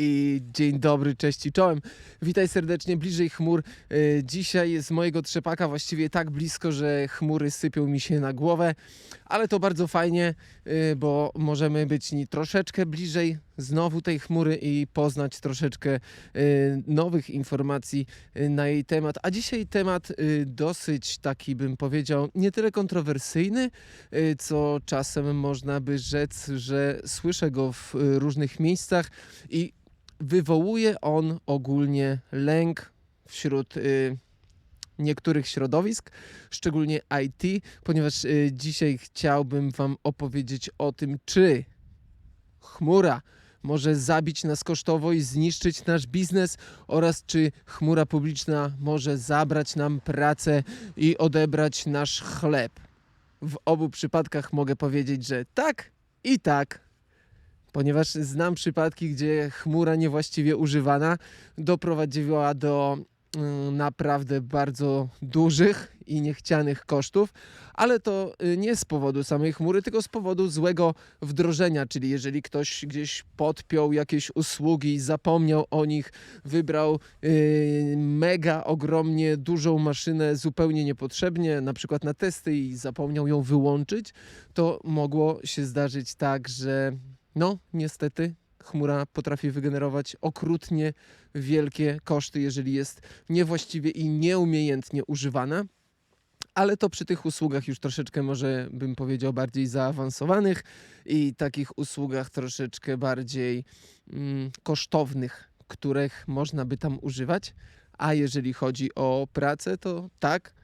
I dzień dobry, cześć i czołem. Witaj serdecznie, bliżej chmur. E, Dzisiaj z mojego trzepaka właściwie tak blisko, że chmury sypią mi się na głowę, ale to bardzo fajnie, e, bo możemy być troszeczkę bliżej znowu tej chmury i poznać troszeczkę e, nowych informacji na jej temat. A dzisiaj temat dosyć taki, bym powiedział, nie tyle kontrowersyjny, co czasem można by rzec, że słyszę go w różnych miejscach i wywołuje on ogólnie lęk wśród y, niektórych środowisk, szczególnie IT, ponieważ y, dzisiaj chciałbym Wam opowiedzieć o tym, czy chmura może zabić nas kosztowo i zniszczyć nasz biznes oraz czy chmura publiczna może zabrać nam pracę i odebrać nasz chleb. W obu przypadkach mogę powiedzieć, że tak i tak ponieważ znam przypadki, gdzie chmura niewłaściwie używana doprowadziła do mm, naprawdę bardzo dużych i niechcianych kosztów, ale to y, nie z powodu samej chmury, tylko z powodu złego wdrożenia, czyli jeżeli ktoś gdzieś podpiął jakieś usługi, zapomniał o nich, wybrał y, mega ogromnie dużą maszynę zupełnie niepotrzebnie, na przykład na testy i zapomniał ją wyłączyć, to mogło się zdarzyć tak, że no, niestety, chmura potrafi wygenerować okrutnie wielkie koszty, jeżeli jest niewłaściwie i nieumiejętnie używana. Ale to przy tych usługach już troszeczkę, może bym powiedział, bardziej zaawansowanych i takich usługach troszeczkę bardziej mm, kosztownych, których można by tam używać. A jeżeli chodzi o pracę, to tak,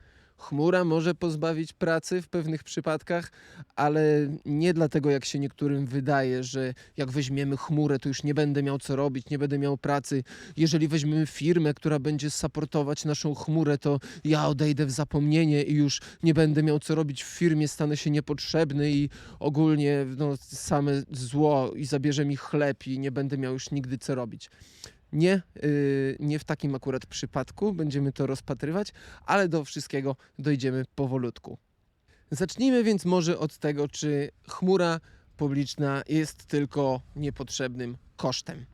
chmura może pozbawić pracy w pewnych przypadkach, ale nie dlatego, jak się niektórym wydaje, że jak weźmiemy chmurę, to już nie będę miał co robić, nie będę miał pracy. Jeżeli weźmiemy firmę, która będzie supportować naszą chmurę, to ja odejdę w zapomnienie i już nie będę miał co robić w firmie, stanę się niepotrzebny i ogólnie no, same zło i zabierze mi chleb i nie będę miał już nigdy co robić. Nie, yy, nie w takim akurat przypadku będziemy to rozpatrywać, ale do wszystkiego dojdziemy powolutku. Zacznijmy więc może od tego, czy chmura publiczna jest tylko niepotrzebnym kosztem.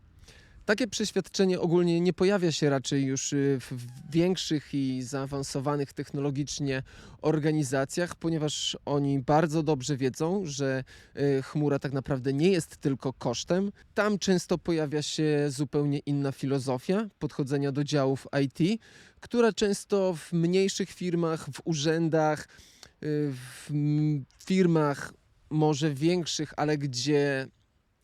Takie przeświadczenie ogólnie nie pojawia się raczej już y, w większych i zaawansowanych technologicznie organizacjach, ponieważ oni bardzo dobrze wiedzą, że y, chmura tak naprawdę nie jest tylko kosztem. Tam często pojawia się zupełnie inna filozofia podchodzenia do działów IT, która często w mniejszych firmach, w urzędach, y, w firmach może większych, ale gdzie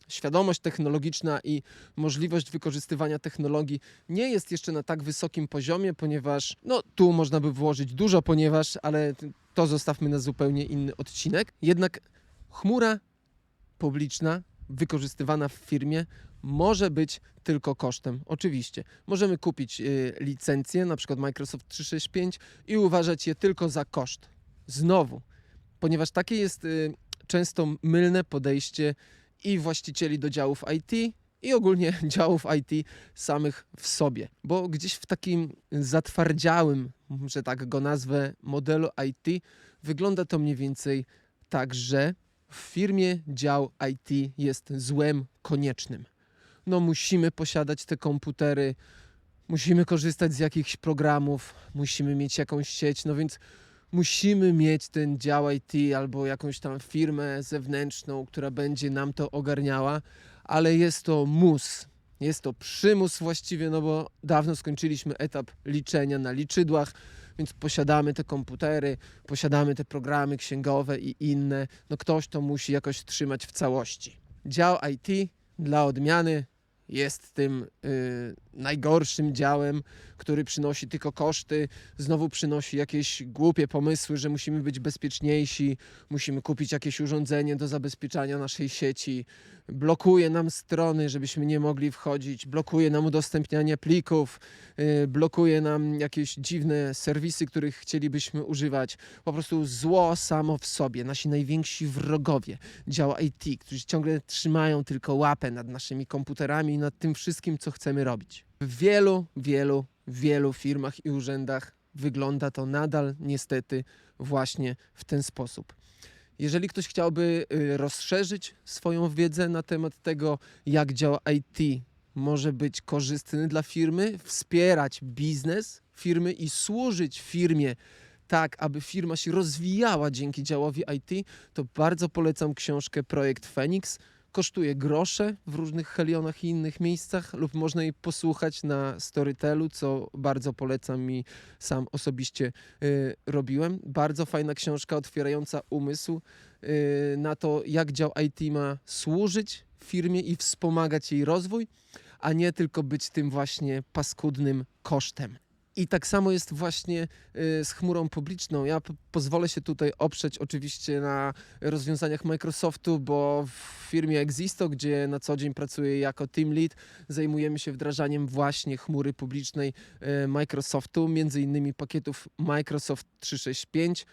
świadomość technologiczna i możliwość wykorzystywania technologii nie jest jeszcze na tak wysokim poziomie, ponieważ no tu można by włożyć dużo, ponieważ, ale to zostawmy na zupełnie inny odcinek. Jednak chmura publiczna wykorzystywana w firmie może być tylko kosztem. Oczywiście. Możemy kupić y, licencję, na przykład Microsoft 365 i uważać je tylko za koszt. Znowu, ponieważ takie jest y, często mylne podejście i właścicieli do działów IT i ogólnie działów IT samych w sobie, bo gdzieś w takim zatwardziałym, że tak go nazwę, modelu IT wygląda to mniej więcej tak, że w firmie dział IT jest złem koniecznym. No musimy posiadać te komputery, musimy korzystać z jakichś programów, musimy mieć jakąś sieć, no więc musimy mieć ten dział IT albo jakąś tam firmę zewnętrzną, która będzie nam to ogarniała, ale jest to mus. Jest to przymus właściwie, no bo dawno skończyliśmy etap liczenia na liczydłach, więc posiadamy te komputery, posiadamy te programy księgowe i inne. No ktoś to musi jakoś trzymać w całości. Dział IT dla odmiany jest tym y, najgorszym działem, który przynosi tylko koszty, znowu przynosi jakieś głupie pomysły, że musimy być bezpieczniejsi, musimy kupić jakieś urządzenie do zabezpieczania naszej sieci, blokuje nam strony, żebyśmy nie mogli wchodzić, blokuje nam udostępnianie plików, y, blokuje nam jakieś dziwne serwisy, których chcielibyśmy używać. Po prostu zło samo w sobie, nasi najwięksi wrogowie działa IT, którzy ciągle trzymają tylko łapę nad naszymi komputerami i nad tym wszystkim, co chcemy robić. W wielu, wielu, wielu firmach i urzędach wygląda to nadal niestety właśnie w ten sposób. Jeżeli ktoś chciałby y, rozszerzyć swoją wiedzę na temat tego, jak działa IT, może być korzystny dla firmy, wspierać biznes firmy i służyć firmie tak, aby firma się rozwijała dzięki działowi IT, to bardzo polecam książkę Projekt Phoenix. Kosztuje grosze w różnych Helionach i innych miejscach, lub można jej posłuchać na Storytelu, co bardzo polecam i sam osobiście y, robiłem. Bardzo fajna książka otwierająca umysł y, na to, jak dział IT ma służyć firmie i wspomagać jej rozwój, a nie tylko być tym właśnie paskudnym kosztem. I tak samo jest właśnie y, z chmurą publiczną. Ja pozwolę się tutaj oprzeć oczywiście na rozwiązaniach Microsoftu, bo w firmie Existo, gdzie na co dzień pracuję jako team lead, zajmujemy się wdrażaniem właśnie chmury publicznej y, Microsoftu, między innymi pakietów Microsoft 365,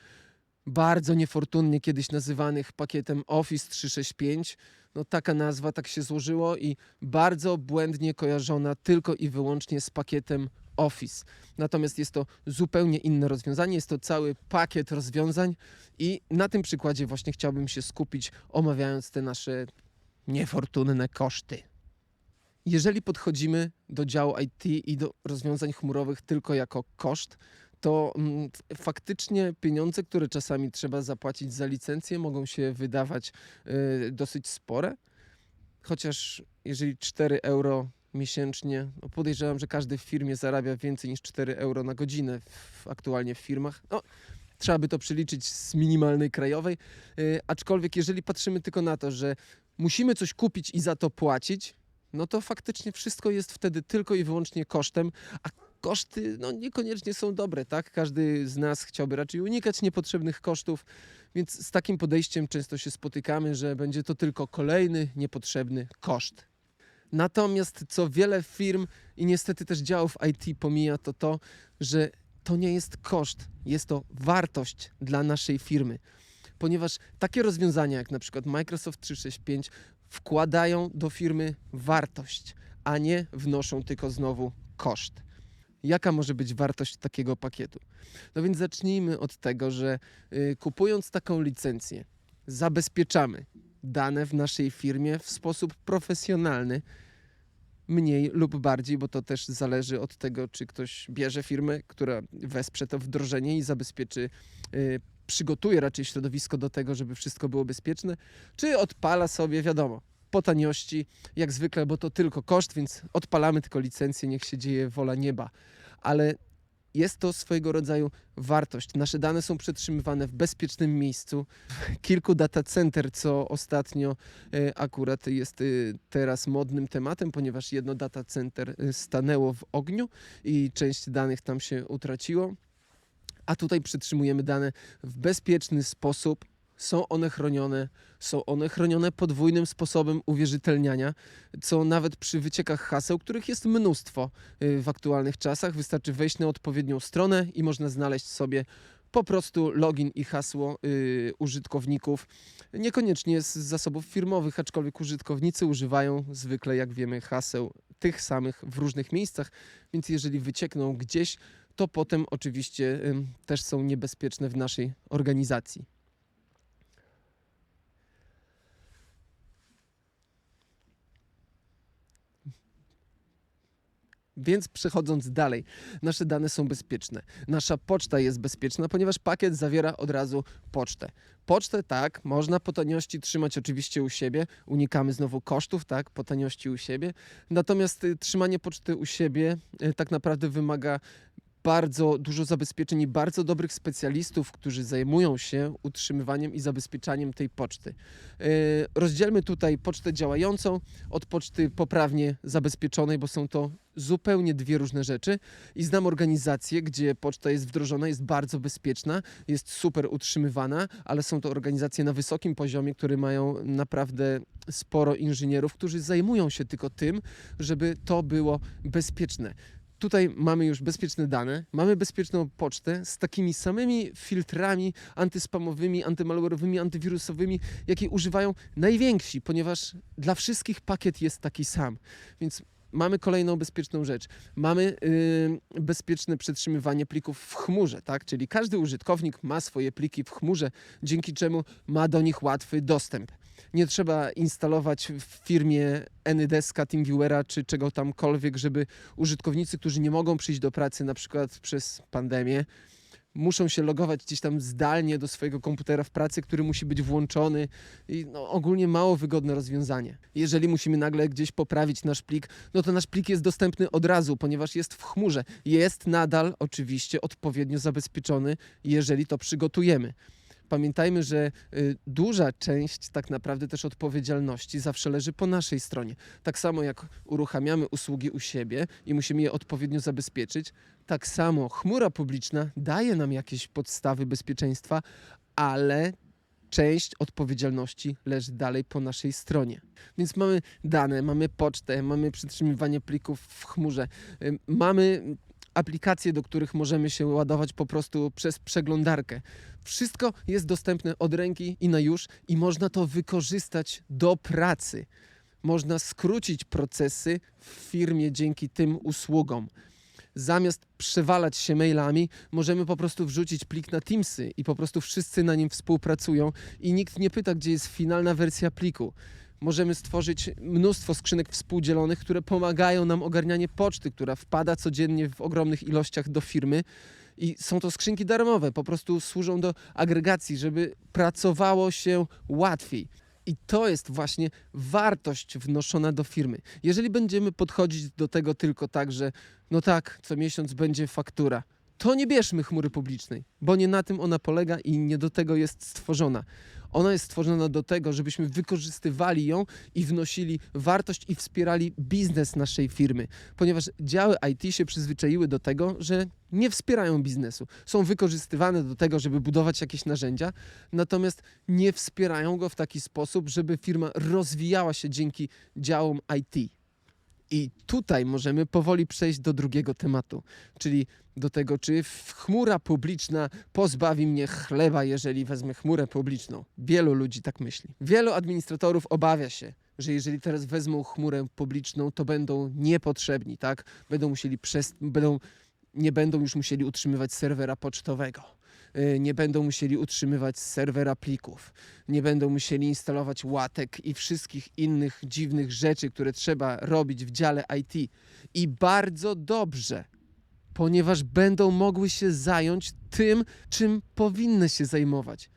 bardzo niefortunnie kiedyś nazywanych pakietem Office 365. No taka nazwa tak się złożyło i bardzo błędnie kojarzona tylko i wyłącznie z pakietem Office. Natomiast jest to zupełnie inne rozwiązanie, jest to cały pakiet rozwiązań i na tym przykładzie właśnie chciałbym się skupić, omawiając te nasze niefortunne koszty. Jeżeli podchodzimy do działu IT i do rozwiązań chmurowych tylko jako koszt, to mm, faktycznie pieniądze, które czasami trzeba zapłacić za licencję, mogą się wydawać y, dosyć spore. Chociaż jeżeli 4 euro miesięcznie, no podejrzewam, że każdy w firmie zarabia więcej niż 4 euro na godzinę w, aktualnie w firmach. No, trzeba by to przeliczyć z minimalnej krajowej. Y, aczkolwiek jeżeli patrzymy tylko na to, że musimy coś kupić i za to płacić, no to faktycznie wszystko jest wtedy tylko i wyłącznie kosztem, a koszty no, niekoniecznie są dobre, tak? Każdy z nas chciałby raczej unikać niepotrzebnych kosztów, więc z takim podejściem często się spotykamy, że będzie to tylko kolejny niepotrzebny koszt. Natomiast co wiele firm i niestety też działów IT pomija, to to, że to nie jest koszt, jest to wartość dla naszej firmy. Ponieważ takie rozwiązania jak na przykład Microsoft 365 wkładają do firmy wartość, a nie wnoszą tylko znowu koszt. Jaka może być wartość takiego pakietu? No więc zacznijmy od tego, że y, kupując taką licencję, zabezpieczamy dane w naszej firmie w sposób profesjonalny, mniej lub bardziej, bo to też zależy od tego, czy ktoś bierze firmę, która wesprze to wdrożenie i zabezpieczy, y, przygotuje raczej środowisko do tego, żeby wszystko było bezpieczne, czy odpala sobie, wiadomo, po taniości, jak zwykle, bo to tylko koszt, więc odpalamy tylko licencję, niech się dzieje wola nieba. Ale jest to swojego rodzaju wartość. Nasze dane są przetrzymywane w bezpiecznym miejscu. Kilku data center, co ostatnio e, akurat jest e, teraz modnym tematem, ponieważ jedno data center e, stanęło w ogniu i część danych tam się utraciło. A tutaj przetrzymujemy dane w bezpieczny sposób. Są one chronione, są one chronione podwójnym sposobem uwierzytelniania, co nawet przy wyciekach haseł, których jest mnóstwo y, w aktualnych czasach, wystarczy wejść na odpowiednią stronę i można znaleźć sobie po prostu login i hasło y, użytkowników, niekoniecznie z zasobów firmowych, aczkolwiek użytkownicy używają zwykle, jak wiemy, haseł tych samych w różnych miejscach, więc jeżeli wyciekną gdzieś, to potem oczywiście też są niebezpieczne w naszej organizacji. Więc przechodząc dalej, nasze dane są bezpieczne. Nasza poczta jest bezpieczna, ponieważ pakiet zawiera od razu pocztę. Pocztę tak, można po taniości trzymać oczywiście u siebie, unikamy znowu kosztów, tak, po taniości u siebie. Natomiast y, trzymanie poczty u siebie y, tak naprawdę wymaga bardzo dużo zabezpieczeń i bardzo dobrych specjalistów, którzy zajmują się utrzymywaniem i zabezpieczaniem tej poczty. Yy, Rozdzielmy tutaj pocztę działającą od poczty poprawnie zabezpieczonej, bo są to zupełnie dwie różne rzeczy. I znam organizacje, gdzie poczta jest wdrożona, jest bardzo bezpieczna, jest super utrzymywana, ale są to organizacje na wysokim poziomie, które mają naprawdę sporo inżynierów, którzy zajmują się tylko tym, żeby to było bezpieczne tutaj mamy już bezpieczne dane, mamy bezpieczną pocztę z takimi samymi filtrami antyspamowymi, antymalware'owymi, antywirusowymi, jakie używają najwięksi, ponieważ dla wszystkich pakiet jest taki sam. Więc mamy kolejną bezpieczną rzecz. Mamy yy, bezpieczne przetrzymywanie plików w chmurze, tak? Czyli każdy użytkownik ma swoje pliki w chmurze, dzięki czemu ma do nich łatwy dostęp. Nie trzeba instalować w firmie Anydeska, TeamViewera czy czego tamkolwiek, żeby użytkownicy, którzy nie mogą przyjść do pracy na przykład przez pandemię, muszą się logować gdzieś tam zdalnie do swojego komputera w pracy, który musi być włączony i no, ogólnie mało wygodne rozwiązanie. Jeżeli musimy nagle gdzieś poprawić nasz plik, no to nasz plik jest dostępny od razu, ponieważ jest w chmurze. Jest nadal oczywiście odpowiednio zabezpieczony, jeżeli to przygotujemy. Pamiętajmy, że y, duża część tak naprawdę też odpowiedzialności zawsze leży po naszej stronie. Tak samo jak uruchamiamy usługi u siebie i musimy je odpowiednio zabezpieczyć, tak samo chmura publiczna daje nam jakieś podstawy bezpieczeństwa, ale część odpowiedzialności leży dalej po naszej stronie. Więc mamy dane, mamy pocztę, mamy przetrzymywanie plików w chmurze, y, mamy aplikacje, do których możemy się ładować po prostu przez przeglądarkę. Wszystko jest dostępne od ręki i na już i można to wykorzystać do pracy. Można skrócić procesy w firmie dzięki tym usługom. Zamiast przewalać się mailami, możemy po prostu wrzucić plik na Teamsy i po prostu wszyscy na nim współpracują i nikt nie pyta, gdzie jest finalna wersja pliku. Możemy stworzyć mnóstwo skrzynek współdzielonych, które pomagają nam ogarnianie poczty, która wpada codziennie w ogromnych ilościach do firmy. I są to skrzynki darmowe, po prostu służą do agregacji, żeby pracowało się łatwiej. I to jest właśnie wartość wnoszona do firmy. Jeżeli będziemy podchodzić do tego tylko tak, że no tak, co miesiąc będzie faktura, to nie bierzmy chmury publicznej, bo nie na tym ona polega i nie do tego jest stworzona. Ona jest stworzona do tego, żebyśmy wykorzystywali ją i wnosili wartość i wspierali biznes naszej firmy, ponieważ działy IT się przyzwyczaiły do tego, że nie wspierają biznesu. Są wykorzystywane do tego, żeby budować jakieś narzędzia, natomiast nie wspierają go w taki sposób, żeby firma rozwijała się dzięki działom IT. I tutaj możemy powoli przejść do drugiego tematu, czyli do tego, czy chmura publiczna pozbawi mnie chleba, jeżeli wezmę chmurę publiczną. Wielu ludzi tak myśli. Wielu administratorów obawia się, że jeżeli teraz wezmą chmurę publiczną, to będą niepotrzebni, tak? Będą musieli przez, będą, nie będą już musieli utrzymywać serwera pocztowego. Y, Nie będą musieli utrzymywać serwera plików, nie będą musieli instalować łatek i wszystkich innych dziwnych rzeczy, które trzeba robić w dziale IT. I bardzo dobrze, ponieważ będą mogły się zająć tym, czym powinny się zajmować.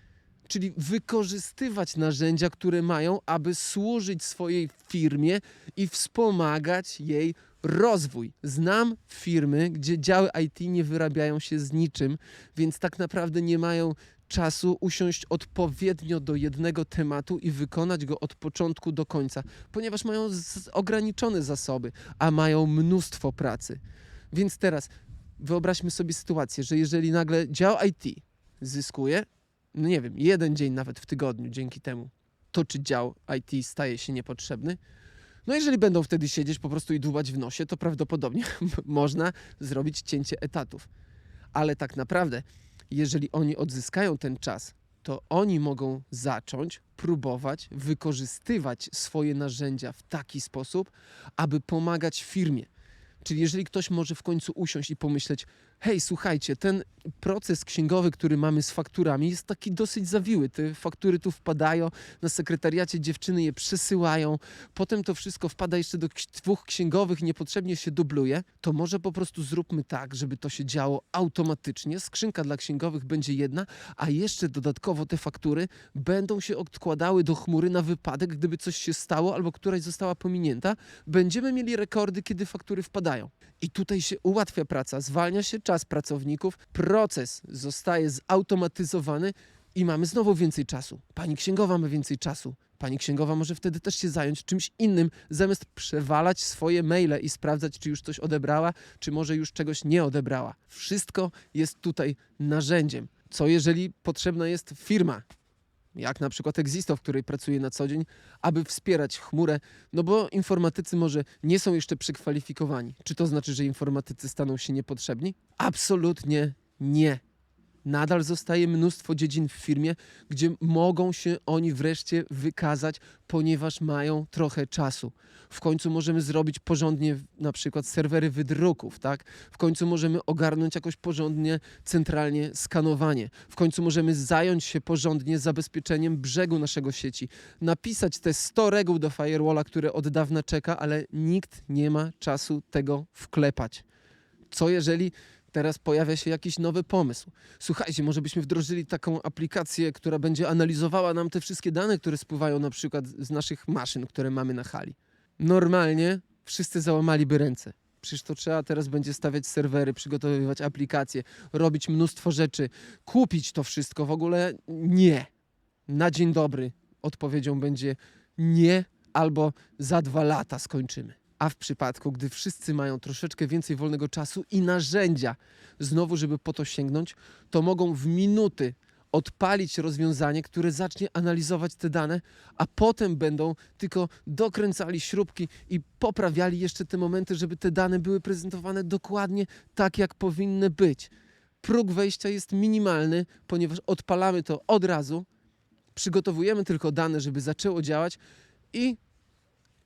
Czyli wykorzystywać narzędzia, które mają, aby służyć swojej firmie i wspomagać jej rozwój. Znam firmy, gdzie działy IT nie wyrabiają się z niczym, więc tak naprawdę nie mają czasu usiąść odpowiednio do jednego tematu i wykonać go od początku do końca, ponieważ mają ograniczone zasoby, a mają mnóstwo pracy. Więc teraz wyobraźmy sobie sytuację, że jeżeli nagle dział IT zyskuje, no nie wiem, jeden dzień nawet w tygodniu dzięki temu, to czy dział IT staje się niepotrzebny? No jeżeli będą wtedy siedzieć po prostu i dłubać w nosie, to prawdopodobnie można zrobić cięcie etatów. Ale tak naprawdę, jeżeli oni odzyskają ten czas, to oni mogą zacząć próbować wykorzystywać swoje narzędzia w taki sposób, aby pomagać firmie. Czyli jeżeli ktoś może w końcu usiąść i pomyśleć, hej, słuchajcie, ten proces księgowy, który mamy z fakturami, jest taki dosyć zawiły. Te faktury tu wpadają, na sekretariacie dziewczyny je przesyłają, potem to wszystko wpada jeszcze do dwóch księgowych, niepotrzebnie się dubluje, to może po prostu zróbmy tak, żeby to się działo automatycznie. Skrzynka dla księgowych będzie jedna, a jeszcze dodatkowo te faktury będą się odkładały do chmury na wypadek, gdyby coś się stało albo któraś została pominięta. Będziemy mieli rekordy, kiedy faktury wpadają. I tutaj się ułatwia praca, zwalnia się czas pracowników, proces zostaje zautomatyzowany i mamy znowu więcej czasu. Pani księgowa ma więcej czasu. Pani księgowa może wtedy też się zająć czymś innym, zamiast przewalać swoje maile i sprawdzać, czy już coś odebrała, czy może już czegoś nie odebrała. Wszystko jest tutaj narzędziem. Co jeżeli potrzebna jest firma, jak na przykład Existo, w której pracuję na co dzień, aby wspierać chmurę, no bo informatycy może nie są jeszcze przekwalifikowani. Czy to znaczy, że informatycy staną się niepotrzebni? Absolutnie nie. Nadal zostaje mnóstwo dziedzin w firmie, gdzie mogą się oni wreszcie wykazać, ponieważ mają trochę czasu. W końcu możemy zrobić porządnie na przykład serwery wydruków, tak? W końcu możemy ogarnąć jakoś porządnie centralnie skanowanie. W końcu możemy zająć się porządnie zabezpieczeniem brzegu naszego sieci. Napisać te 100 reguł do firewalla, które od dawna czeka, ale nikt nie ma czasu tego wklepać. Co jeżeli teraz pojawia się jakiś nowy pomysł? Słuchajcie, może byśmy wdrożyli taką aplikację, która będzie analizowała nam te wszystkie dane, które spływają na przykład z naszych maszyn, które mamy na hali. Normalnie wszyscy załamaliby ręce. Przecież to trzeba teraz będzie stawiać serwery, przygotowywać aplikacje, robić mnóstwo rzeczy, kupić to wszystko. W ogóle nie. Na dzień dobry odpowiedzią będzie nie albo za dwa lata skończymy. A w przypadku, gdy wszyscy mają troszeczkę więcej wolnego czasu i narzędzia, znowu, żeby po to sięgnąć, to mogą w minuty odpalić rozwiązanie, które zacznie analizować te dane, a potem będą tylko dokręcali śrubki i poprawiali jeszcze te momenty, żeby te dane były prezentowane dokładnie tak, jak powinny być. Próg wejścia jest minimalny, ponieważ odpalamy to od razu, przygotowujemy tylko dane, żeby zaczęło działać i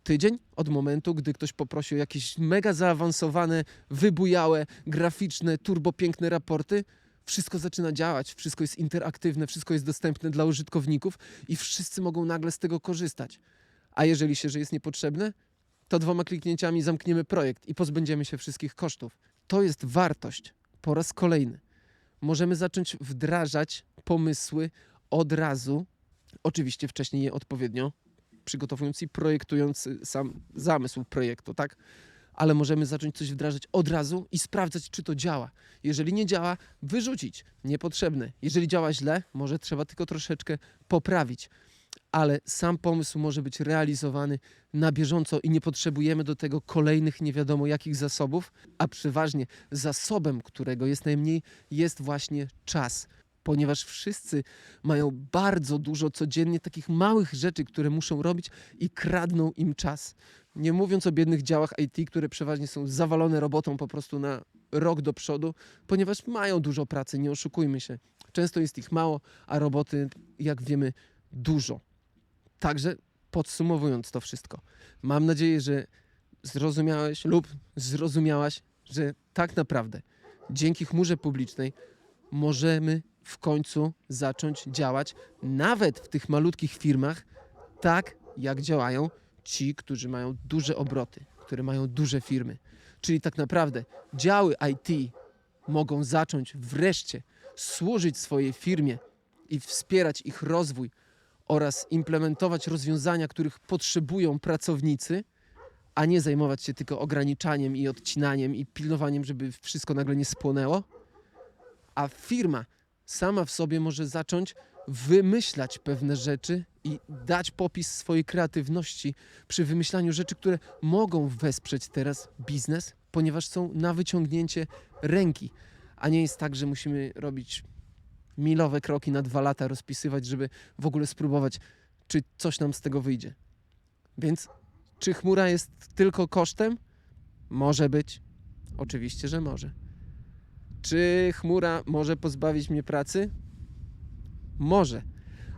tydzień od momentu, gdy ktoś poprosił jakieś mega zaawansowane, wybujałe, graficzne, turbopiękne raporty, wszystko zaczyna działać, wszystko jest interaktywne, wszystko jest dostępne dla użytkowników i wszyscy mogą nagle z tego korzystać. A jeżeli się, że jest niepotrzebne, to dwoma kliknięciami zamkniemy projekt i pozbędziemy się wszystkich kosztów. To jest wartość po raz kolejny. Możemy zacząć wdrażać pomysły od razu, oczywiście wcześniej je odpowiednio przygotowując i projektując y, sam zamysł projektu, tak? Ale możemy zacząć coś wdrażać od razu i sprawdzać, czy to działa. Jeżeli nie działa, wyrzucić, niepotrzebne. Jeżeli działa źle, może trzeba tylko troszeczkę poprawić. Ale sam pomysł może być realizowany na bieżąco i nie potrzebujemy do tego kolejnych nie wiadomo jakich zasobów, a przeważnie zasobem, którego jest najmniej, jest właśnie czas ponieważ wszyscy mają bardzo dużo codziennie takich małych rzeczy, które muszą robić i kradną im czas. Nie mówiąc o biednych działach IT, które przeważnie są zawalone robotą po prostu na rok do przodu, ponieważ mają dużo pracy, nie oszukujmy się. Często jest ich mało, a roboty, jak wiemy, dużo. Także podsumowując to wszystko, mam nadzieję, że zrozumiałeś lub zrozumiałaś, że tak naprawdę dzięki chmurze publicznej możemy w końcu zacząć działać nawet w tych malutkich firmach tak, jak działają ci, którzy mają duże obroty, które mają duże firmy. Czyli tak naprawdę działy IT mogą zacząć wreszcie służyć swojej firmie i wspierać ich rozwój oraz implementować rozwiązania, których potrzebują pracownicy, a nie zajmować się tylko ograniczaniem i odcinaniem i pilnowaniem, żeby wszystko nagle nie spłonęło. A firma sama w sobie może zacząć wymyślać pewne rzeczy i dać popis swojej kreatywności przy wymyślaniu rzeczy, które mogą wesprzeć teraz biznes, ponieważ są na wyciągnięcie ręki, a nie jest tak, że musimy robić milowe kroki na dwa lata, rozpisywać, żeby w ogóle spróbować, czy coś nam z tego wyjdzie. Więc czy chmura jest tylko kosztem? Może być. Oczywiście, że może. Czy chmura może pozbawić mnie pracy? Może.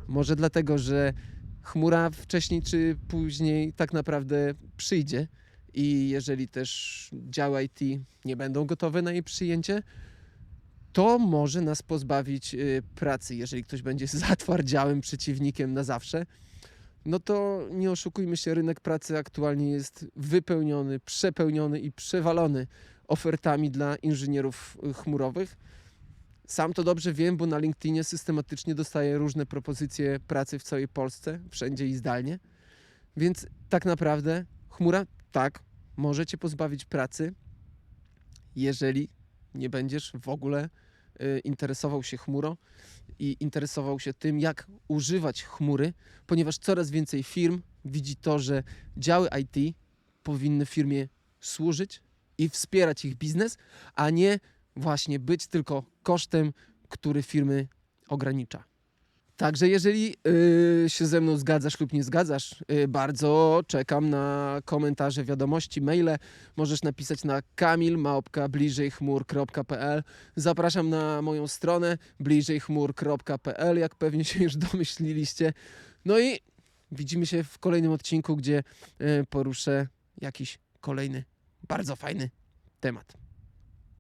Może dlatego, że chmura wcześniej czy później tak naprawdę przyjdzie i jeżeli też działy IT nie będą gotowe na jej przyjęcie, to może nas pozbawić y, pracy, jeżeli ktoś będzie zatwardziałym przeciwnikiem na zawsze. No to nie oszukujmy się, rynek pracy aktualnie jest wypełniony, przepełniony i przewalony ofertami dla inżynierów y, chmurowych. Sam to dobrze wiem, bo na LinkedInie systematycznie dostaję różne propozycje pracy w całej Polsce, wszędzie i zdalnie. Więc tak naprawdę chmura, tak, może cię pozbawić pracy, jeżeli nie będziesz w ogóle y, interesował się chmurą i interesował się tym, jak używać chmury, ponieważ coraz więcej firm widzi to, że działy IT powinny firmie służyć, i wspierać ich biznes, a nie właśnie być tylko kosztem, który firmy ogranicza. Także jeżeli y, się ze mną zgadzasz lub nie zgadzasz, y, bardzo czekam na komentarze, wiadomości, maile. Możesz napisać na kamilmałpka.bliżejchmur.pl Zapraszam na moją stronę bliżejchmur.pl, jak pewnie się już domyśliliście. No i widzimy się w kolejnym odcinku, gdzie y, poruszę jakiś kolejny, bardzo fajny temat.